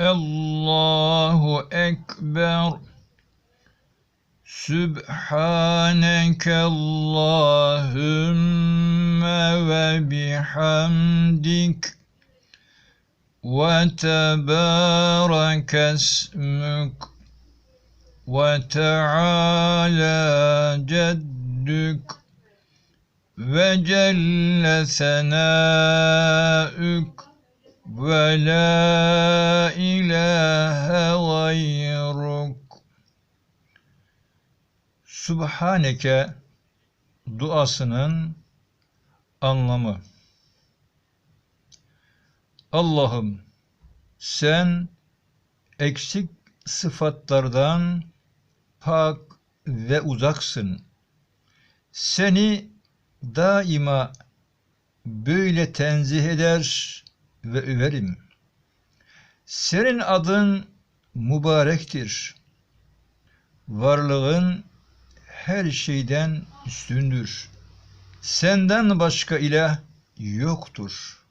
الله أكبر سبحانك اللهم وبحمدك وتبارك اسمك وتعالى جدك وجل ثناؤك la ilahe gayruk Subhaneke duasının anlamı Allah'ım sen eksik sıfatlardan pak ve uzaksın. Seni daima böyle tenzih eder ve överim. Senin adın mübarektir. Varlığın her şeyden üstündür. Senden başka ilah yoktur.''